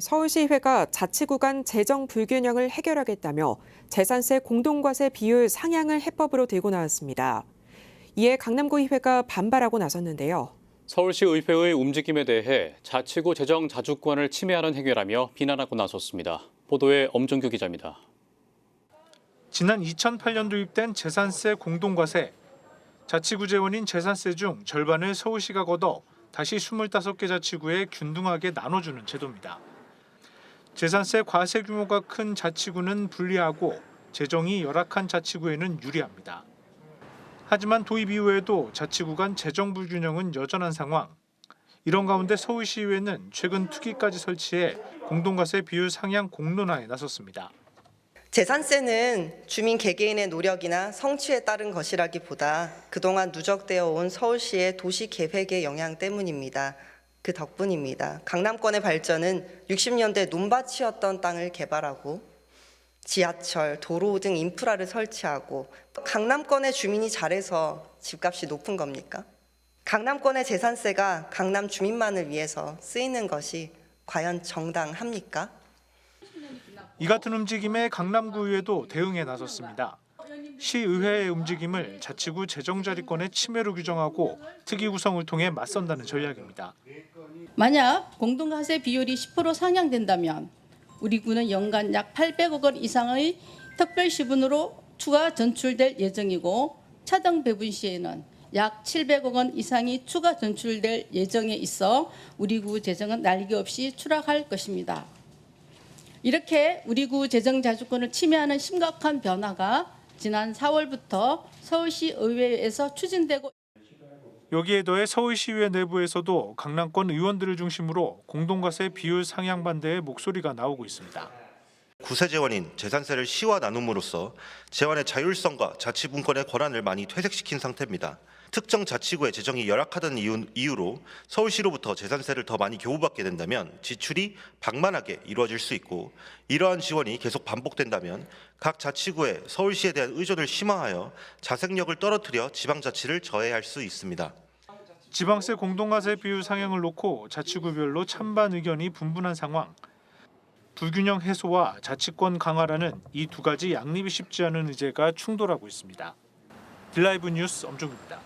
서울시의회가 자치구 간 재정 불균형을 해결하겠다며 재산세 공동과세 비율 상향을 해법으로 들고 나왔습니다. 이에 강남구의회가 반발하고 나섰는데요. 서울시 의회의 움직임에 대해 자치구 재정 자주권을 침해하는 행위라며 비난하고 나섰습니다. 보도에 엄정규 기자입니다. 지난 2008년 도입된 재산세 공동과세. 자치구 재원인 재산세 중 절반을 서울시가 걷어 다시 25개 자치구에 균등하게 나눠주는 제도입니다. 재산세 과세 규모가 큰 자치구는 불리하고 재정이 열악한 자치구에는 유리합니다. 하지만 도입 이후에도 자치구 간 재정 불균형은 여전한 상황. 이런 가운데 서울시의회는 최근 투기까지 설치해 공동과세 비율 상향 공론화에 나섰습니다. 재산세는 주민 개개인의 노력이나 성취에 따른 것이라기보다 그동안 누적되어 온 서울시의 도시 계획의 영향 때문입니다. 그 덕분입니다. 강남권의 발전은 60년대 논밭이었던 땅을 개발하고 지하철, 도로 등 인프라를 설치하고 강남권의 주민이 잘해서 집값이 높은 겁니까? 강남권의 재산세가 강남 주민만을 위해서 쓰이는 것이 과연 정당합니까? 이 같은 움직임에 강남구의회도 대응에 나섰습니다. 시의회의 움직임을 자치구 재정자리권의 침해로 규정하고 특위 구성을 통해 맞선다는 전략입니다. 만약 공동과세 비율이 10% 상향된다면 우리 구는 연간 약 800억 원 이상의 특별 시분으로 추가 전출될 예정이고 차등 배분 시에는 약 700억 원 이상이 추가 전출될 예정에 있어 우리 구 재정은 날개 없이 추락할 것입니다. 이렇게 우리 구 재정 자주권을 침해하는 심각한 변화가 지난 4월부터 서울시 의회에서 추진되고 여기에 더해 서울시의회 내부에서도 강남권 의원들을 중심으로 공동과세 비율 상향 반대의 목소리가 나오고 있습니다. 구세 재원인 재산세를 시와 나눔으로써 재원의 자율성과 자치분권의 권한을 많이 퇴색시킨 상태입니다. 특정 자치구의 재정이 열악하다는 이유, 이유 로 서울시로부터 재산세를 더 많이 교부받게 된다면 지출이 방만하게 이루어질 수 있고 이러한 지원이 계속 반복된다면 각 자치구의 서울시에 대한 의존을 심화하여 자생력을 떨어뜨려 지방자치를 저해할 수 있습니다. 지방세 공동과세 비율 상향을 놓고 자치구별로 찬반 의견이 분분한 상황. 불균형 해소와 자치권 강화라는 이 두 가지 양립이 쉽지 않은 의제가 충돌하고 있습니다. 딜라이브 뉴스 엄종입니다.